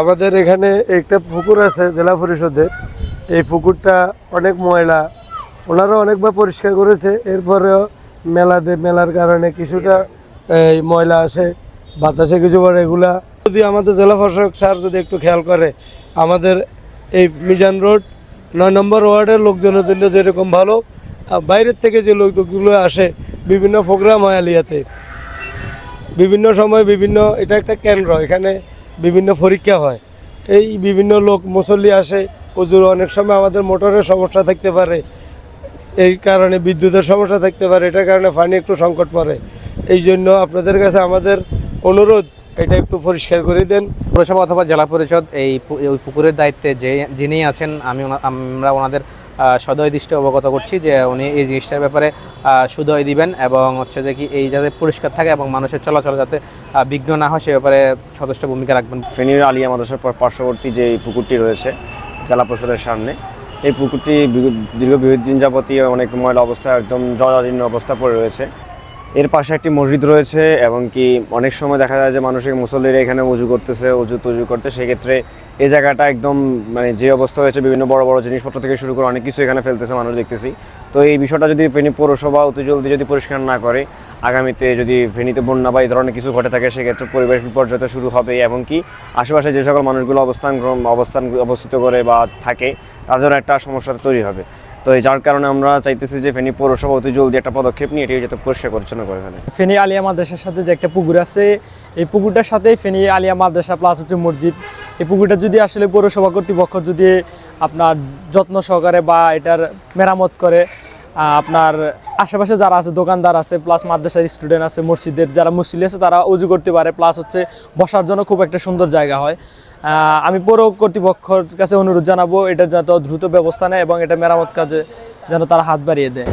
আমাদের এখানে একটা পুকুর আছে, জেলা পরিষদের। এই পুকুরটা অনেক ময়লা। ওনারা অনেকবার পরিষ্কার করেছে, এরপরেও মেলাতে, মেলার কারণে কিছুটা, এই ময়লা আসে, বাতাসে কিছু পরে এগুলা। যদি আমাদের জেলা প্রশাসক স্যার যদি একটু খেয়াল করে, আমাদের এই মিজান রোড, নয় নম্বর ওয়ার্ডের লোকজনের জন্য যেরকম ভালো বাইরের থেকে যে লোকগুলো আসে, বিভিন্ন প্রোগ্রাম হয় আলিয়াতে। বিভিন্ন সময় বিভিন্ন, এটা একটা কেন্দ্র, এখানে বিভিন্ন পরীক্ষা হয়। এই বিভিন্ন লোক মুসল্লি আসে প্রচুর অনেক সময় আমাদের মোটরের সমস্যা থাকতে পারে। এই কারণে বিদ্যুতের সমস্যা থাকতে পারে, এটার কারণে পানি একটু সংকট পড়ে। এই জন্য আপনাদের কাছে আমাদের অনুরোধ, এটা একটু পরিষ্কার করে দেন। পৌরসভা অথবা জেলা পরিষদ, এই পুকুরের দায়িত্বে যে, যিনি আছেন, আমি আমরা ওনাদের সদয় দৃষ্টি অবগত করছি যে, উনি এই জিনিসটার ব্যাপারে সুদয় দিবেন এবং হচ্ছে যে কি এই যাতে পরিষ্কার থাকে এবং মানুষের চলাচল যাতে বিঘ্ন না হয়, সে ব্যাপারে সদস্য ভূমিকা রাখবেন। ফেনীর আলিয়া মাদ্রাসার পর- পার্শ্ববর্তী যে পুকুরটি রয়েছে, জেলা পরিষদের সামনে, এই পুকুরটি দীর্ঘ দিন যাবতীয় অনেক ময়লা অবস্থা একদম জরাজীর্ণ অবস্থা পড়ে রয়েছে। এর পাশে একটি মসজিদ রয়েছে এবং কি অনেক সময় দেখা যায় যে মানুষের মুসল্লিরা এখানে উজু করতেছে, উজু তুজু করতে। সেক্ষেত্রে এই জায়গাটা একদম মানে যে অবস্থা হয়েছে, বিভিন্ন বড় বড় জিনিসপত্র থেকে শুরু করে অনেক কিছু এখানে ফেলতেছে মানুষ দেখতেছি। তো এই বিষয়টা যদি ফেনী পৌরসভা অতি জলদি যদি পরিষ্কার না করে, আগামীতে যদি ফেনীতে বন্যা বা এই ধরনের কিছু ঘটে থাকে, সেক্ষেত্রে পরিবেশ বিপর্যয় শুরু হবে এবং কি আশেপাশে যে সকল মানুষগুলো অবস্থান অবস্থান অবস্থিত করে বা থাকে তাদের একটা সমস্যা তৈরি হবে। তো যার কারণে আমরা চাইতেছি যে ফেনী পৌরসভা অতি জলদি একটা পদক্ষেপ নিয়ে এটি যাতে পরিষ্কার পরিচ্ছন্ন করে ফেলে। ফেনী আলিয়া মাদ্রাসার সাথে যে একটা পুকুর আছে, এই পুকুরটার সাথেই ফেনী আলিয়া মাদ্রাসা প্লাস হচ্ছে মসজিদ। এই পুকুরটা যদি আসলে পৌরসভা কর্তৃপক্ষ যদি আপনার যত্ন সহকারে বা এটার মেরামত করে আপনার আশেপাশে যারা আছে, দোকানদার আছে প্লাস মাদ্রাসার স্টুডেন্ট আছে, মসজিদের যারা মুসলিম আছে, তারা উজু করতে পারে প্লাস হচ্ছে বসার জন্য খুব একটা সুন্দর জায়গা হয়। আমি পৌর কর্তৃপক্ষের কাছে অনুরোধ জানাব, এটা যেন দ্রুত ব্যবস্থা নেয় এবং এটা মেরামত কাজে যেন তারা হাত বাড়িয়ে দেয়।